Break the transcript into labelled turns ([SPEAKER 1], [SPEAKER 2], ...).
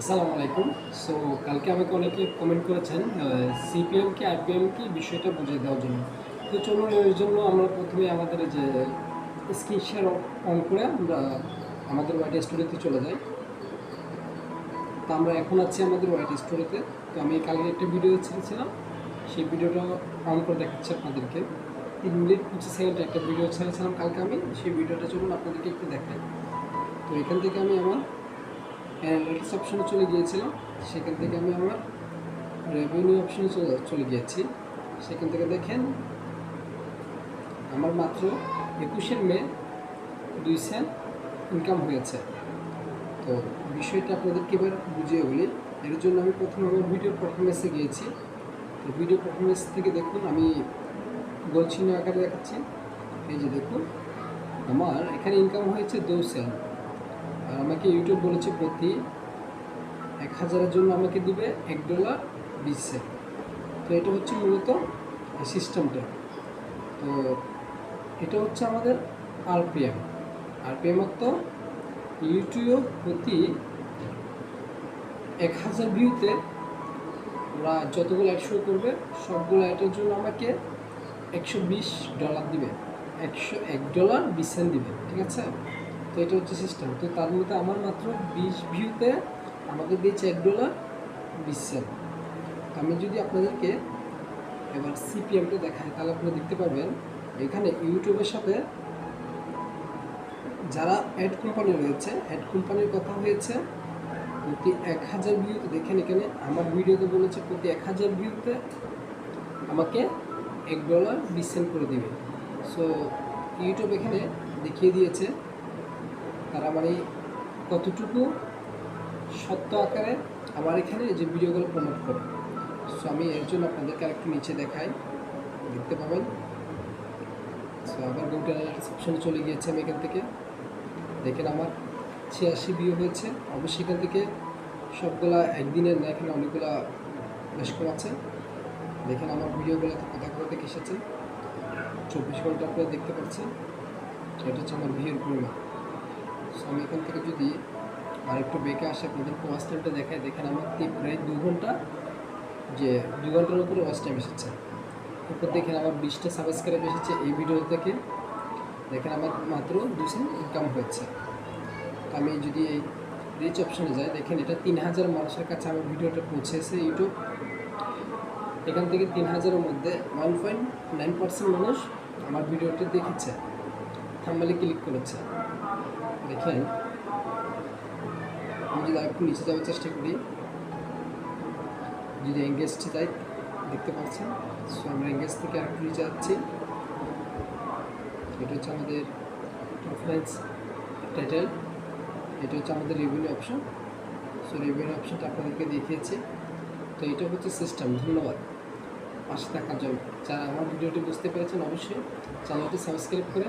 [SPEAKER 1] আসসালামু আলাইকুম। সো কালকে আমাকে অনেকে কমেন্ট করেছেন সিপিএম কি আরপিএম কি বিষয়টা বুঝিয়ে দেওয়ার জন্য। তো চলুন এর জন্য আমরা প্রথমে আমাদের যে স্ক্রিন শেয়ার অন করে আমরা আমাদের হোয়াইট স্টোরিতে চলে যাই। তো আমরা এখন আছি আমাদের হোয়াইট স্টোরিতে তো। আমি কালকে একটা ভিডিও ছেড়েছিলাম। সেই ভিডিওটা অন করে দেখাচ্ছি আপনাদেরকে। তিন মিনিট পঁচিশ সেকেন্ড একটা ভিডিও ছেড়েছিলাম কালকে আমি। সেই ভিডিওটা চলুন আপনাদেরকে একটু দেখাই। তো এখান থেকে আমি আমার অ্যানালিটিক্স অপশনে চলে গিয়েছিলাম। সেখান থেকে আমি আমার রেভিনিউ অপশনে চলে গিয়েছি। সেখান থেকে দেখেন, আমার মাত্র একুশের মে দুই সেন্ট ইনকাম হয়েছে। তো বিষয়টা আপনাদেরকে এবার বুঝিয়ে বলি। এর জন্য আমি প্রথমে আমার ভিডিও পারফরমেন্সে গিয়েছি। তো ভিডিও পারফরমেন্স থেকে দেখুন, আমি গোলচিহ্ন আকারে দেখাচ্ছি। এই যে দেখুন, আমার এখানে ইনকাম হয়েছে দু সেন্ট আমাকে ইউটিউব বলেছে প্রতি এক হাজারের জন্য আমাকে দিবে এক ডলার বিশ সেন্ট। তো এটা হচ্ছে মূলত সিস্টেমটা। তো এটা হচ্ছে আমাদের আরপিএম। আরপিএম অর্থ ইউটিউব প্রতি এক হাজার ভিউতে ওরা যতগুলো অ্যাড শো করবে, সবগুলো অ্যাডের জন্য আমাকে একশো বিশ ডলার দিবে। একশো এক ডলার বিশ সেন্ট দিবে, ঠিক আছে? তো এটা হচ্ছে সিস্টেম তো তার মধ্যে আমার মাত্র বিশ ভিউতে আমাকে দিয়েছে এক ডলার বিশ সেন্ট আমি যদি আপনাদেরকে এবার সিপিএমটা দেখাই, তাহলে আপনারা দেখতে পারবেন, এখানে ইউটিউবের সাথে যারা অ্যাড কোম্পানি রয়েছে অ্যাড কোম্পানির কথা হয়েছে, প্রতি এক হাজার ভিউতে দেখেন এখানে আমার ভিডিওতে বলেছে প্রতি এক হাজার ভিউতে আমাকে এক ডলার বিশ সেন্ট করে দেবে। সো ইউটিউব এখানে দেখিয়ে দিয়েছে তারা মানে কতটুকু সত্য আকারে? আমার এখানে যে ভিডিওগুলো প্রমোট করে সো আমি এর জন্য আপনাদেরকে আরেকটু নিচে দেখাই। দেখতে পাবেন? সো আবার গুগল অপশনে চলে গিয়েছে আমি এখান থেকে। দেখেন আমার ছিয়াশি ভিউ হয়েছে। অবশ্যই এখান থেকে সবগুলা একদিনের না, এখানে অনেকগুলা বেশ কম আছে। দেখেন আমার ভিডিওগুলোতে কথা কথা থেকে এসেছে? চব্বিশ ঘণ্টা আপনারা দেখতে পাচ্ছেন। এটা হচ্ছে আমার ভিউর পরিমাণ। সো আমি এখান থেকে যদি আরেকটু বেঁকে আসে আপনাদেরকে ওয়াচ টাইমটা দেখায় দেখেন, আমার প্রায় দু ঘণ্টা যে দু ঘণ্টার উপরে ওয়াচ টাইম এসেছে। এরপর দেখেন, আমার বিশটা সাবস্ক্রাইব এসেছে এই ভিডিও থেকে দেখেন, আমার মাত্র দুশো ইনকাম হয়েছে। আমি যদি এই রিচ অপশানে যাই, দেখেন, এটা তিন হাজার মানুষের কাছে আমার ভিডিওটা পৌঁছেছে ইউটিউব এখান থেকে তিন হাজারের মধ্যে ওয়ান পয়েন্ট নাইন পার্সেন্ট মানুষ আমার ভিডিওটি দেখেছে। থাম্বালে ক্লিক করেছে। দেখেন, আমি যদি আরেকটু নিচে যাওয়ার চেষ্টা করি, যদি এঙ্গেজটি যাই দেখতে পাচ্ছেন সো আমরা এঙ্গেজ থেকে আরেকটু নিচে যাচ্ছি। এটা হচ্ছে আমাদের প্রেফারেন্স টাইটেল এটা হচ্ছে আমাদের রেভিনিউ অপশন সো রেভিনিউ অপশনটা আপনাদেরকে দেখিয়েছি। তো এটা হচ্ছে সিস্টেম ধন্যবাদ। পাশে থাকার জন্য। যারা আমার ভিডিওটি বুঝতে পেরেছেন, অবশ্যই চ্যানেলটি সাবস্ক্রাইব করে